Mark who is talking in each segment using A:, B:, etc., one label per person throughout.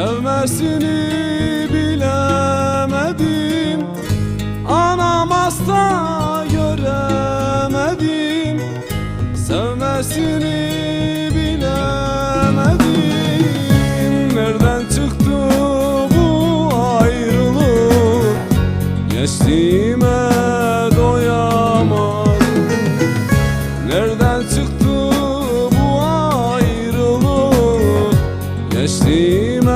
A: Sevmesini bilemedim. Anam hasta göremedim. Sevmesini bilemedim. Nereden çıktı bu ayrılık? Geçtiğime doyamadım. Nereden çıktı bu ayrılık? Geçtiğime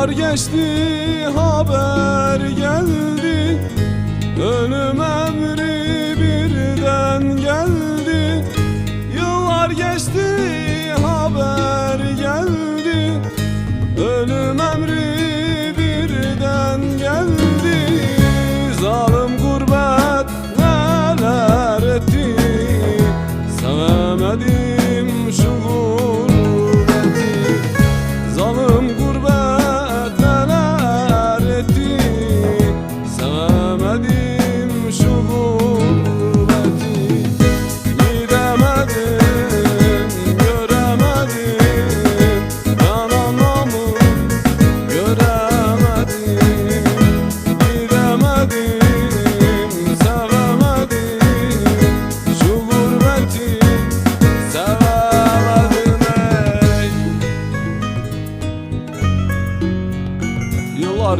A: Yıllar geçti haber geldi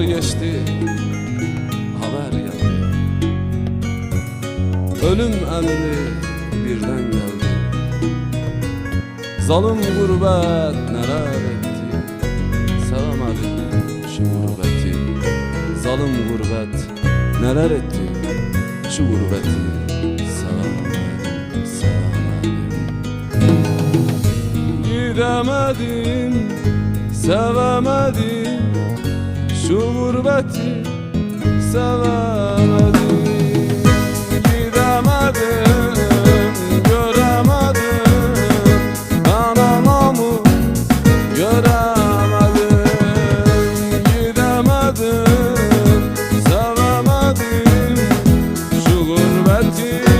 A: geçti, haber geldi. Ölüm emri birden geldi. Zalim gurbet neler etti? Sevemedim şu gurbeti. Zalim gurbet neler etti? Şu gurbeti Sevemedim, sevemedim Gidemedim, sevemedim şu gurbeti sevemedim gidemedim, göremedim, anamı göremedim, gidemedim, Sevemedim Şu gurbeti